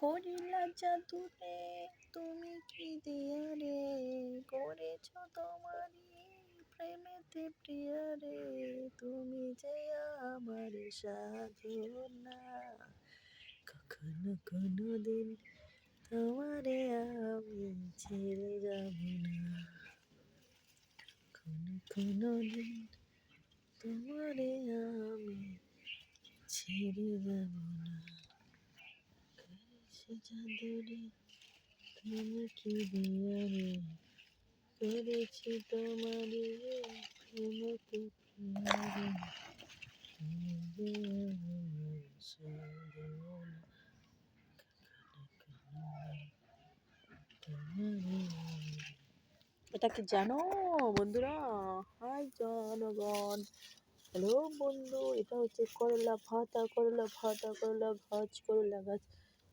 করিলা জাদুরে, তুমি কি দিয়া রে? করেছ তোমারি প্রেমেতে প্রিয়া রে তুমি যে আমার সাধনা। কখনো কোনো দিন তোমারে আমি ছেড়ে যাব না। কোনো কোনো দিন তোমারে আমি ছেড়ে যাব না। কি দিয়া রে করেছি এটা কি জানো বন্ধুরা? হাই জনগণ। হ্যালো বন্ধু, এটা হচ্ছে করলা ভাতা করলা ভাতা করলা গাছ করলা গাছ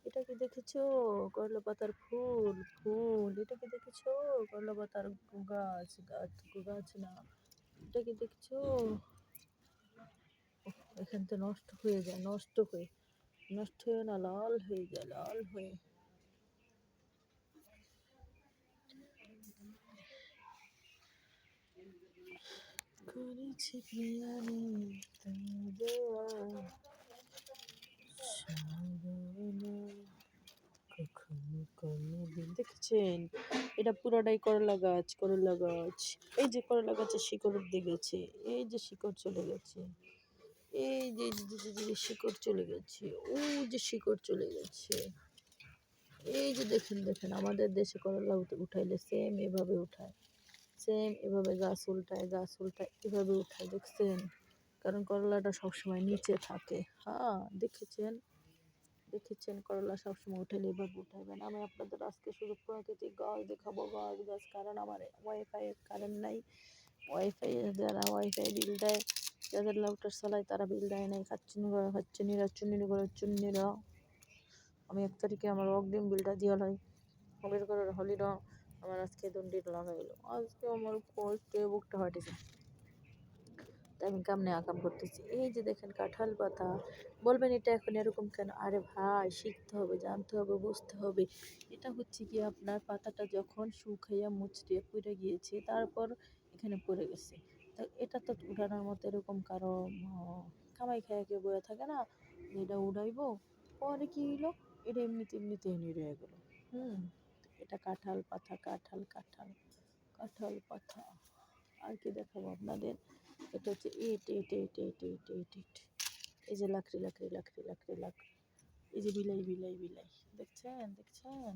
এটা কি দেখেছ? করলা পাতার ফুল ফুল। এটা কি দেখেছ? করলা পাতার গাছ গাছ গাছ না। এটা কি দেখছ? এখান থেকে নষ্ট হয়ে যায়, নষ্ট হয়ে নষ্ট হয়ে না, লাল হয়ে যায়, লাল হয়ে। করেছি প্রিয়ারে তুমি দেওয়া সাধনা দেখেছেন? এটা পুরোটাই করলা গাছ করলা গাছ। এই যে করলা গাছের শিকড় শিকড়ের দিকেছে এই যে শিকড় চলে গেছে। এই যে শিকড় চলে গেছে ও যে শিকড় চলে গেছে। এই যে দেখেন দেখেন, আমাদের দেশে করলা উঠে- উঠাইলে সেম এভাবে উঠায়। সেম এভাবে গাছ উল্টায় গাছ উল্টায়, এভাবে উঠায়, দেখছেন? কারণ করলাটা সবসময় নিচে থাকে। হ্যাঁ দেখেছেন? দেখেছেন করলা সবসময় উঠালে এভাবে উঠাবেন আমি আপনাদের আজকে শুধু প্রাকৃতিক গাছ দেখাবো, গাছ গাছ, কারণ আমার ওয়াইফাই কারেন্ট নাই। ওয়াইফাই যারা ওয়াইফাই বিল দেয়, যাদের লাউটার চালায় তারা বিল দেয় নাই। খাচ্ছুনি করে খাচ্ছুনিরা চুন্নির করে চুন্নিরা আমি এক তারিখে আমার অগ্রিম বিলটা দিয়ে লাই। হলির করে হলিরা আমার আজকে দণ্ডি লাগাইলো। আজকে আমার কষ্টে বুকটা ফাটেছে। আমি কামনে আকাম করতেছি। এই যে দেখেন কাঁঠাল পাতা, বলবেন এটা এখন এরকম কেন? আরে ভাই, শিখতে হবে, জানতে হবে, বুঝতে হবে। এটা হচ্ছে কি আপনার পাতাটা যখন শুকাইয়া মুচড়িয়ে পড়ে গিয়েছে, তারপর এখানে পড়ে গেছে। তা এটা তো উঠানোর মতো এরকম কারও কামাই খায় কেউ বয়ে থাকে না এটা উড়াইবো, পরে কি হইল? এটা এমনিতে এমনিতে এনে রয়ে গেলো। হুম, এটা কাঁঠাল পাতা, কাঁঠাল কাঁঠাল কাঁঠাল পাতা। আর কি দেখাবো আপনাদের? এটা হচ্ছে eight eight eight eight eight eight eight এই যে লাকড়ি লাকড়ি লাকড়ি লাকড়ি লাকড়ি এই যে বিলাই বিলাই বিলাই দেখছেন দেখছেন